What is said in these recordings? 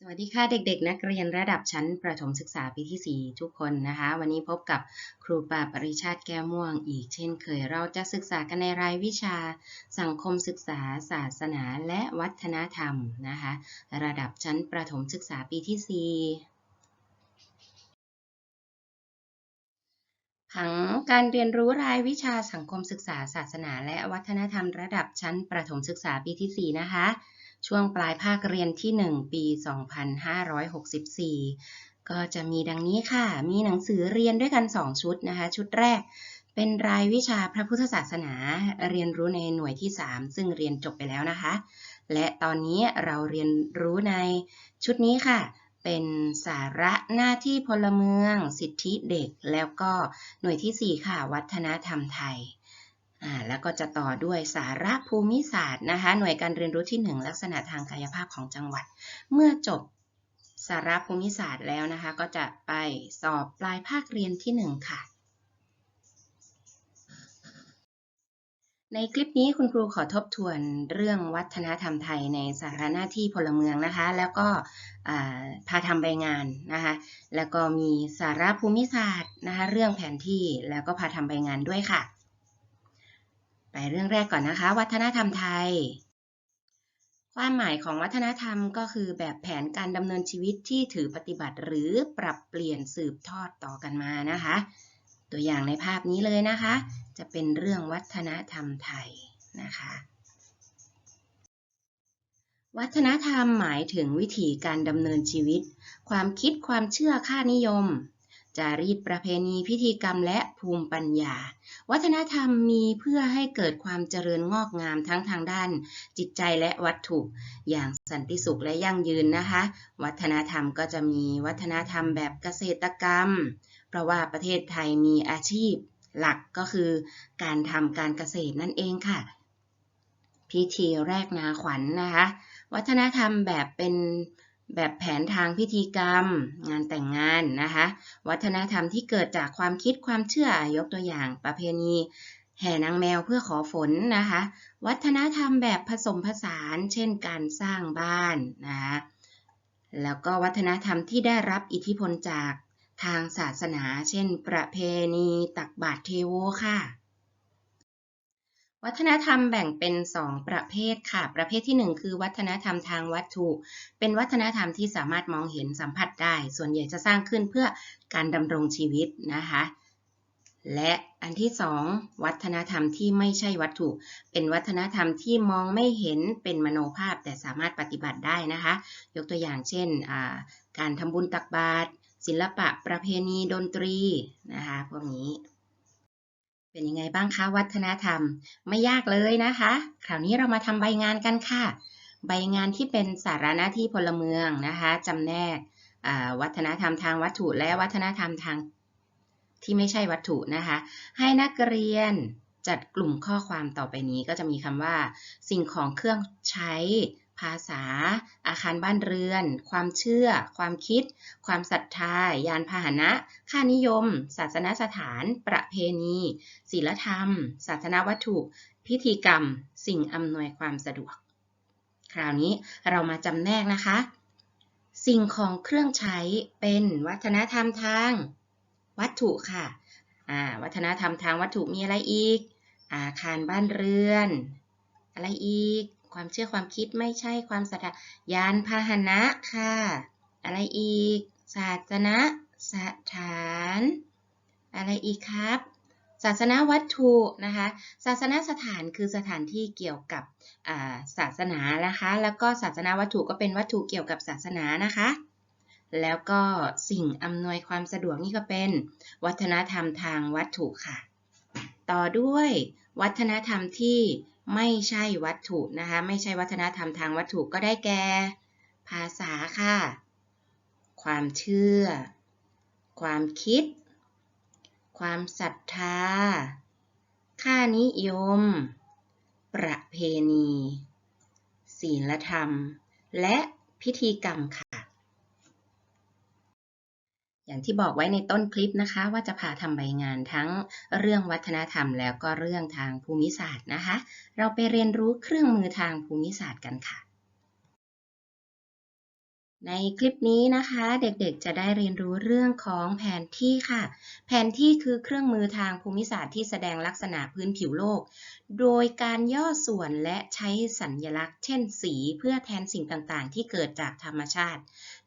สวัสดีค่ะเด็กๆ นักเรียนระดับชั้นประถมศึกษาปีที่ 4 ทุกคนนะคะ วันนี้พบกับครูปาปริชาติแก้วม่วงอีกเช่นเคยเราจะศึกษากันในรายวิชา สังคมศึกษา ศาสนาและวัฒนธรรมนะคะ ระดับชั้นประถมศึกษาปีที่ 4 ผังการเรียนรู้รายวิชาสังคมศึกษา ศาสนา และวัฒนธรรม ระดับชั้นประถมศึกษาปีที่ 4 นะคะ ช่วงปลายภาคเรียนที่ 1 ปี 2564 ก็จะมีดังนี้ค่ะ มีหนังสือเรียนด้วยกัน 2 ชุดนะคะ ชุดแรกเป็นรายวิชาพระพุทธศาสนาเรียนรู้ในหน่วยที่ 3 ซึ่งเรียนจบไปแล้วนะคะ และตอนนี้เราเรียนรู้ในชุดนี้ค่ะ เป็นสาระหน้าที่พลเมือง สิทธิเด็ก แล้วก็หน่วยที่ 4 ค่ะ วัฒนธรรมไทย แล้วก็จะต่อด้วยสาระภูมิศาสตร์นะคะหน่วยการเรียนรู้ที่ 1 ลักษณะทางกายภาพของจังหวัด เมื่อจบสาระภูมิศาสตร์แล้วนะคะ ก็จะไปสอบปลายภาคเรียนที่ 1 ค่ะ ในคลิปนี้คุณครูขอทบทวนเรื่องวัฒนธรรมไทยในสาระหน้าที่พลเมืองนะคะ แล้วก็พาทำใบงานนะคะ แล้วก็มีสาระภูมิศาสตร์นะคะ เรื่องแผนที่แล้วก็พาทำใบงานด้วยค่ะ ไปเรื่องแรกก่อนนะคะ วัฒนธรรมไทย ความหมายของวัฒนธรรมก็คือแบบแผนการดำเนินชีวิตที่ถือปฏิบัติ หรือปรับเปลี่ยนสืบทอดต่อกันมานะคะ ตัวอย่างในภาพนี้เลยนะคะ จะเป็นเรื่องวัฒนธรรมไทยนะคะวัฒนธรรมหมายถึงวิธีการดำเนินชีวิต ความคิดความเชื่อค่านิยม จารีตประเพณีพิธีกรรมและภูมิปัญญา วัฒนธรรมมีเพื่อให้เกิดความเจริญงอกงามทั้งทางด้าน จิตใจและวัตถุ อย่างสันติสุขและยั่งยืนนะคะ วัฒนธรรมก็จะมีวัฒนธรรมแบบเกษตรกรรม เพราะว่าประเทศไทยมีอาชีพหลักก็คือการทำการเกษตรนั่นเองค่ะ พิธีแรกนาขวัญนนะคะ วัฒนธรรมแบบเป็น แบบแผนทางพิธีกรรม งานแต่งงานนะคะ วัฒนธรรมที่เกิดจากความคิดความเชื่อยกตัวอย่างประเพณี แห่นางแมวเพื่อขอฝนนะคะ วัฒนธรรมแบบผสมผสาน เช่นการสร้างบ้านนะคะแล้วก็วัฒนธรรมที่ได้รับอิทธิพลจากทางศาสนา เช่น ประเพณีตักบาตรเทโวค่ะ วัฒนธรรมแบ่งเป็น 2 ประเภทค่ะ ประเภทที่ 1 คือวัฒนธรรมทางวัตถุ เป็นวัฒนธรรมที่สามารถมองเห็นสัมผัสได้ ส่วนใหญ่จะสร้างขึ้นเพื่อการดำรงชีวิตนะคะ และอันที่ 2 วัฒนธรรมที่ไม่ใช่วัตถุ เป็นวัฒนธรรมที่มองไม่เห็นเป็นมโนภาพแต่สามารถปฏิบัติได้นะคะ ยกตัวอย่างเช่น การทำบุญตักบาตรศิลปะประเพณีดนตรีนะคะพวกนี้ เป็นยังไงบ้างคะวัฒนธรรม ไม่ยากเลยนะคะ คราวนี้เรามาทำใบงานกันค่ะ ใบงานที่เป็นสาระหน้าที่พลเมืองนะคะจำแนกวัฒนธรรมทางวัตถุและวัฒนธรรมทางที่ไม่ใช่วัตถุนะคะ ให้นักเรียนจัดกลุ่มข้อความต่อไปนี้ก็จะมีคำว่า สิ่งของเครื่องใช้ ภาษา อาคารบ้านเรือน ความเชื่อ ความคิด ความศรัทธา ยานพาหนะ ค่านิยม ศาสนสถาน ประเพณีศีลธรรม ศาสนาวัตถุ พิธีกรรม สิ่งอำนวยความสะดวก คราวนี้เรามาจำแนกนะคะ สิ่งของเครื่องใช้เป็นวัฒนธรรมทาง วัตถุค่ะวัฒนธรรมทางวัตถุมีอะไรอีก อาคารบ้านเรือน อะไรอีก ความเชื่อความคิดไม่ใช่ความศรัทธายานพาหนะค่ะ อะไรอีก ศาสนาสถาน อะไรอีกครับ ศาสนาวัตถุนะคะ ศาสนาสถานคือสถานที่เกี่ยวกับศาสนานะคะ แล้วก็ศาสนาวัตถุก็เป็นวัตถุเกี่ยวกับศาสนานะคะ แล้วก็สิ่งอำนวยความสะดวกนี่ก็เป็น วัฒนธรรมทางวัตถุค่ะ ต่อด้วยวัฒนธรรมที่ ไม่ใช่วัตถุนะคะ ไม่ใช่วัฒนธรรมทางวัตถุก็ได้แก่ ภาษาค่ะ ความเชื่อ ความคิด ความศรัทธา ค่านิยม ประเพณี ศีลธรรม และพิธีกรรมค่ะ อย่างที่บอกไว้ในต้นคลิปนะคะ ว่าจะพาทำใบงานทั้งเรื่องวัฒนธรรมแล้วก็เรื่องทางภูมิศาสตร์นะคะ เราไปเรียนรู้เครื่องมือทางภูมิศาสตร์กันค่ะ ในคลิปนี้นะคะเด็กๆ จะได้เรียนรู้เรื่องของแผนที่ค่ะ แผนที่คือเครื่องมือทางภูมิศาสตร์ที่แสดงลักษณะพื้นผิวโลก โดยการย่อส่วนและใช้สัญญลักษณ์ เช่นสีเพื่อแทนสิ่งต่างๆ ที่เกิดจากธรรมชาติ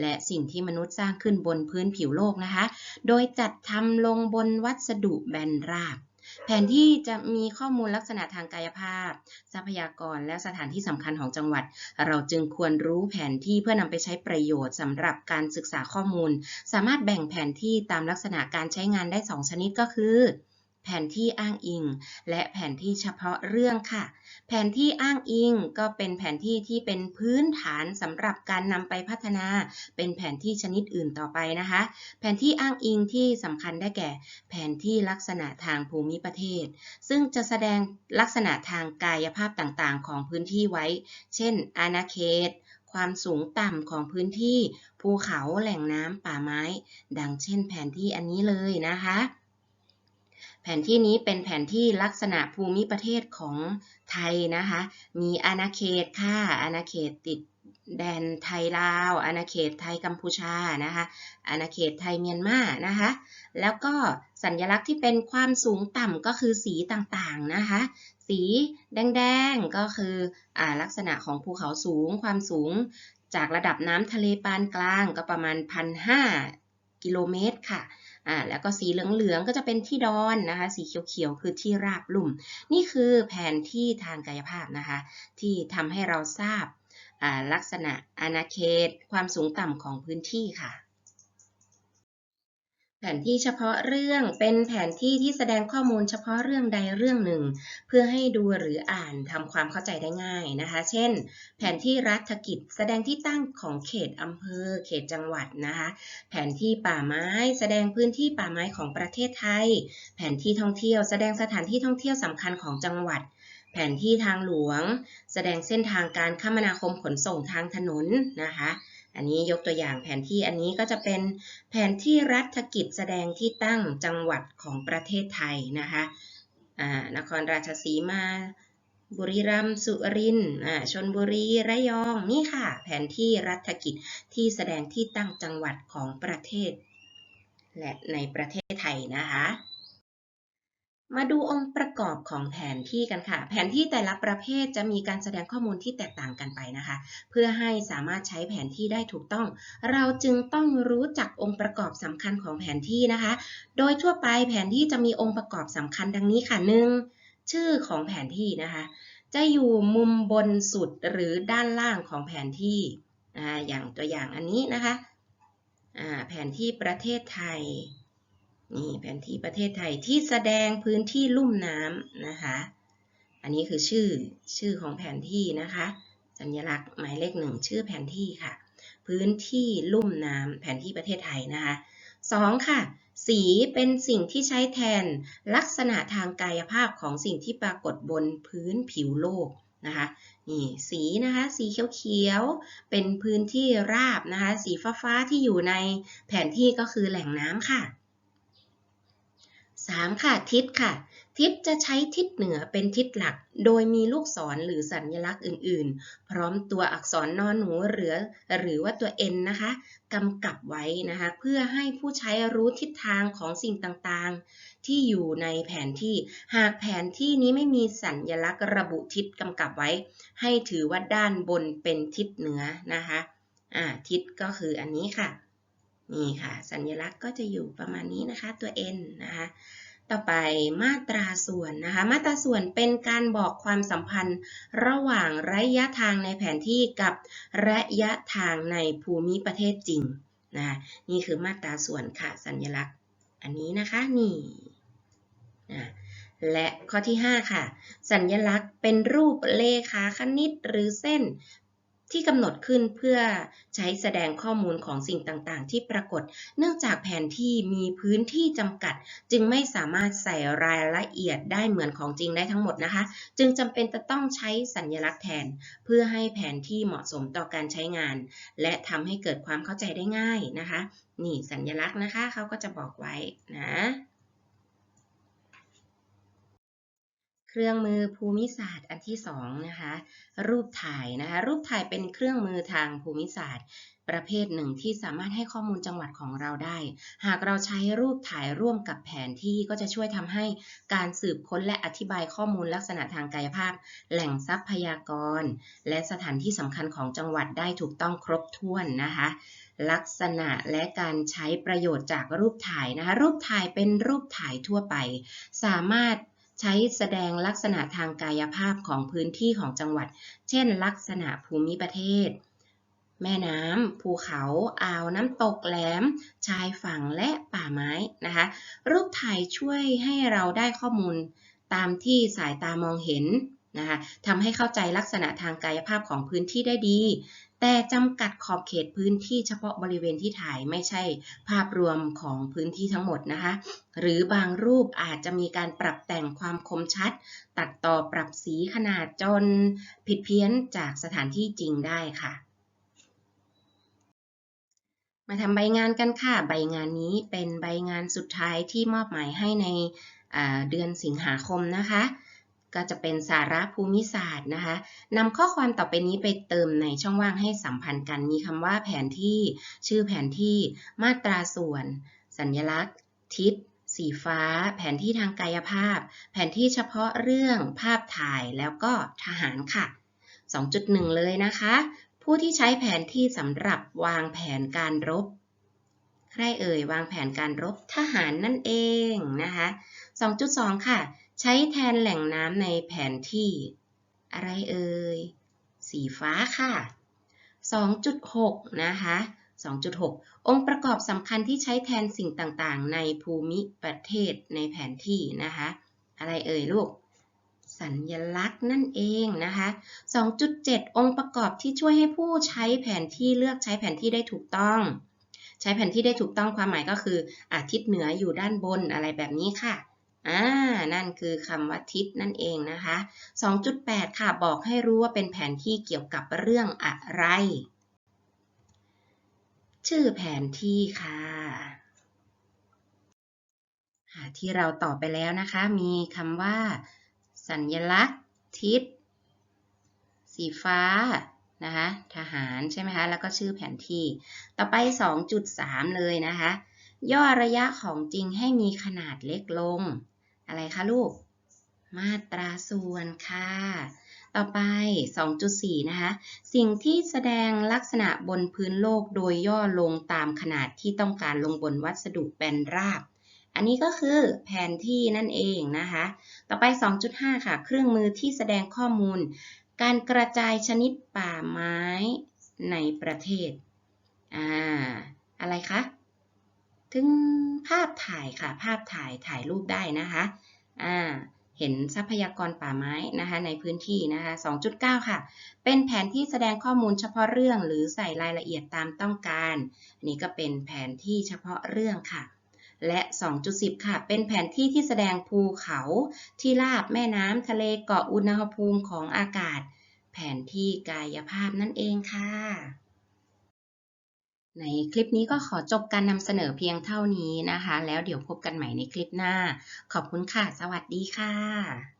และสิ่งที่มนุษย์สร้างขึ้นบนพื้นผิวโลกนะคะ โดยจัดทำลงบนวัสดุแบนราบ แผนที่จะมีข้อมูลลักษณะทางกายภาพ ทรัพยากรและสถานที่สำคัญของจังหวัด เราจึงควรรู้แผนที่เพื่อนำไปใช้ประโยชน์สำหรับการศึกษาข้อมูล สามารถแบ่งแผนที่ตามลักษณะการใช้งานได้ 2 ชนิดก็คือ แผนที่อ้างอิง และแผนที่เฉพาะเรื่องค่ะ แผนที่อ้างอิงก็เป็นแผนที่ที่เป็นพื้นฐานสำหรับการนำไปพัฒนา เป็นแผนที่ชนิดอื่นต่อไปนะคะ แผนที่อ้างอิงที่สำคัญได้แก่ แผนที่ลักษณะทางภูมิประเทศ ซึ่งจะแสดงลักษณะทางกายภาพต่างๆ ของพื้นที่ไว้ เช่น อาณาเขตความสูงต่ำของพื้นที่ ภูเขาแหล่งน้ำป่าไม้ ดังเช่นแผนที่อันนี้เลยนะคะ แผนที่นี้เป็นแผนที่ลักษณะภูมิประเทศของไทยนะคะ มีอาณาเขตค่ะอาณาเขตติดแดนไทยลาว อาณาเขตไทยกัมพูชานะคะ อาณาเขตไทยเมียนมานะคะ แล้วก็สัญลักษณ์ที่เป็นความสูงต่ำก็คือสีต่างๆนะคะ สีแดงๆก็คืออลักษณะของภูเขาสูง ความสูงจากระดับน้ำทะเลปานกลางก็ประมาณ 1,500กิโลเมตรค่ะ อ่าแล้วก็สีเหลืองๆก็จะเป็นที่ดอนนะคะ สีเขียวๆคือที่ราบลุ่ม นี่คือแผนที่ทางกายภาพนะคะ ที่ทำให้เราทราบลักษณะอาณาเขต ความสูงต่ำของพื้นที่ค่ะ แผนที่เฉพาะเรื่องเป็นแผนที่ที่แสดงข้อมูลเฉพาะเรื่องใดเรื่องหนึ่ง เพื่อให้ดูหรืออ่านทำความเข้าใจได้ง่ายนะคะ เช่น แผนที่รัฐกิจแสดงที่ตั้งของเขตอำเภอ เขตจังหวัดนะคะ แผนที่ป่าไม้แสดงพื้นที่ป่าไม้ของประเทศไทย แผนที่ท่องเที่ยวแสดงสถานที่ท่องเที่ยวสำคัญของจังหวัด แผนที่ทางหลวง แสดงเส้นทางการคมนาคมขนส่งทางถนนนะคะ อันนี้ยกตัวอย่างแผนที่อันนี้ก็จะเป็นแผนที่รัฐกิจแสดงที่ตั้งจังหวัดของประเทศไทยนะคะนครราชสีมา บุรีรัมย์สุรินทร์ชนบุรีระยองนี่ค่ะ แผนที่รัฐกิจที่แสดงที่ตั้งจังหวัดของประเทศ และในประเทศไทยนะคะ มาดูองค์ประกอบของแผนที่กันค่ะ แผนที่แต่ละประเภทจะมีการแสดงข้อมูลที่แตกต่างกันไปนะคะ เพื่อให้สามารถใช้แผนที่ได้ถูกต้อง เราจึงต้องรู้จักองค์ประกอบสำคัญของแผนที่นะคะ โดยทั่วไปแผนที่จะมีองค์ประกอบสำคัญดังนี้ค่ะหนึ่งชื่อของแผนที่นะคะ จะอยู่มุมบนสุดหรือด้านล่างของแผนที่อย่างตัวอย่างอันนี้นะคะแผนที่ประเทศไทย นี่แผนที่ประเทศไทยที่แสดงพื้นที่ลุ่มน้ำนะคะ อันนี้คือชื่อชื่อของแผนที่นะคะ สัญลักษณ์หมายเลขหนึ่งชื่อแผนที่ค่ะ พื้นที่ลุ่มน้ำแผนที่ประเทศไทยนะคะสองค่ะ สีเป็นสิ่งที่ใช้แทนลักษณะทางกายภาพของสิ่งที่ปรากฏบนพื้นผิวโลกนะคะนี่สีนะคะสีเขียวๆเป็นพื้นที่ราบนะคะ สีฟ้าๆที่อยู่ในแผนที่ก็คือแหล่งน้ำค่ะ 3. ค่ะทิศค่ะ ทิศจะใช้ทิศเหนือเป็นทิศหลัก โดยมีลูกศรหรือสัญลักษณ์อื่น ๆ พร้อมตัวอักษรนอนหนูหรือหรือว่าตัว n นะคะกำกับไว้นะคะเพื่อให้ผู้ใช้รู้ทิศทางของสิ่งต่างๆ ที่อยู่ในแผนที่หากแผนที่นี้ไม่มีสัญลักษณ์ระบุทิศกำกับไว้ ให้ถือว่าด้านบนเป็นทิศเหนือนะคะอ่าทิศก็คืออันนี้ค่ะ นี่ค่ะ สัญลักษณ์ก็จะอยู่ประมาณนี้นะคะตัว n นะคะต่อไปมาตราส่วนนะคะ มาตราส่วนเป็นการบอกความสัมพันธ์ระหว่างระยะทางในแผนที่กับระยะทางในภูมิประเทศจริงนะนี่คือมาตราส่วนค่ะสัญลักษณ์ อันนี้นะคะนี่นะและข้อที่ 5 ค่ะ สัญลักษณ์เป็นรูปเลขาคณิตหรือเส้น ที่กำหนดขึ้นเพื่อใช้แสดงข้อมูลของสิ่งต่างๆ ที่ปรากฏ เนื่องจากแผนที่มีพื้นที่จำกัด จึงไม่สามารถใส่รายละเอียดได้เหมือนของจริงได้ทั้งหมดนะคะ จึงจำเป็นจะต้องใช้สัญลักษณ์แทน เพื่อให้แผนที่เหมาะสมต่อการใช้งาน และทำให้เกิดความเข้าใจได้ง่ายนะคะ นี่สัญลักษณ์นะคะเขาก็จะบอกไว้นะ เครื่องมือภูมิศาสตร์อันที่สองนะคะรูปถ่ายนะคะรูปถ่ายเป็นเครื่องมือทางภูมิศาสตร์ ประเภทหนึ่งที่สามารถให้ข้อมูลจังหวัดของเราได้ หากเราใช้รูปถ่ายร่วมกับแผนที่ก็จะช่วยทำให้การสืบค้นและอธิบายข้อมูลลักษณะทางกายภาพ แหล่งทรัพยากร และสถานที่สำคัญของจังหวัดได้ถูกต้องครบถ้วนนะคะลักษณะและการใช้ประโยชน์จากรูปถ่ายนะคะรูปถ่ายเป็นรูปถ่ายทั่วไป สามารถ ใช้แสดงลักษณะทางกายภาพของพื้นที่ของจังหวัด เช่น ลักษณะภูมิประเทศ แม่น้ำ ภูเขา อ่าว น้ำตก แหลม ชายฝั่ง และป่าไม้ นะคะ รูปถ่ายช่วยให้เราได้ข้อมูลตามที่สายตามองเห็น นะคะทำให้เข้าใจลักษณะทางกายภาพของพื้นที่ได้ดี แต่จำกัดขอบเขตพื้นที่เฉพาะบริเวณที่ถ่ายไม่ใช่ภาพรวมของพื้นที่ทั้งหมดนะคะ หรือบางรูปอาจจะมีการปรับแต่งความคมชัด ตัดต่อปรับสีขนาดจนผิดเพี้ยนจากสถานที่จริงได้ค่ะมาทำใบงานกันค่ะ ใบงานนี้เป็นใบงานสุดท้ายที่มอบหมายให้ในเดือนสิงหาคมนะคะ ก็จะเป็นสาระภูมิศาสตร์นะคะนำข้อความต่อไปนี้ไปเติมในช่องว่างให้สัมพันธ์กัน มีคำว่าแผนที่ ชื่อแผนที่ มาตราส่วน สัญลักษณ์ ทิศ สีฟ้า แผนที่ทางกายภาพ แผนที่เฉพาะเรื่อง ภาพถ่าย แล้วก็ทหารค่ะ 2.1 เลยนะคะ ผู้ที่ใช้แผนที่สำหรับวางแผนการรบ ใครเอ่ยวางแผนการรบทหารนั่นเองนะคะ 2.2 ค่ะ ใช้แทนแหล่งน้ำในแผนที่ อะไรเอ่ย สีฟ้าค่ะ 2.6 นะคะ 2.6 องค์ประกอบสำคัญที่ใช้แทนสิ่งต่างๆ ในภูมิประเทศในแผนที่นะคะ อะไรเอ่ยลูกสัญญลักษณ์นั่นเองนะคะ 2.7 องค์ประกอบที่ช่วยให้ผู้ใช้แผนที่เลือกใช้แผนที่ได้ถูกต้อง ใช้แผนที่ได้ถูกต้องความหมายก็คืออาทิตย์เหนืออยู่ด้านบนอะไรแบบนี้ค่ะอ่านั่นคือคำว่าทิศนั่นเองนะคะ 2.8 ค่ะ บอกให้รู้ว่าเป็นแผนที่เกี่ยวกับเรื่องอะไร ชื่อแผนที่ค่ะที่เราตอบไปแล้วนะคะ มีคำว่า สัญลักษณ์ ทิศ สีฟ้า นะคะทหารใช่ไหมคะแล้วก็ชื่อแผนที่ ต่อไป 2.3 เลยนะคะ ย่อระยะของจริงให้มีขนาดเล็กลง อะไรคะลูก มาตราส่วนค่ะต่อไป 2.4 นะคะ สิ่งที่แสดงลักษณะบนพื้นโลกโดยย่อลงตามขนาดที่ต้องการลงบนวัสดุแบนราบ อันนี้ก็คือแผนที่นั่นเองนะคะ ต่อไป 2.5 ค่ะ เครื่องมือที่แสดงข้อมูล การกระจายชนิดป่าไม้ในประเทศ อ่า อะไรคะ ถึงภาพถ่ายค่ะ ภาพถ่ายถ่ายรูปได้นะคะ อ่า เห็นทรัพยากรป่าไม้นะคะในพื้นที่นะคะ 2.9 ค่ะ เป็นแผนที่แสดงข้อมูลเฉพาะเรื่องหรือใส่รายละเอียดตามต้องการนนี้ก็เป็นแผนที่เฉพาะเรื่องค่ะ และ 2.10 ค่ะ เป็นแผนที่ที่แสดงภูเขาที่ราบแม่น้ำทะเลเกาะอุณหภูมิของอากาศ แผนที่กายภาพนั่นเองค่ะ ในคลิปนี้ก็ขอจบการนำเสนอเพียงเท่านี้นะคะ แล้วเดี๋ยวพบกันใหม่ในคลิปหน้า ขอบคุณค่ะ สวัสดีค่ะ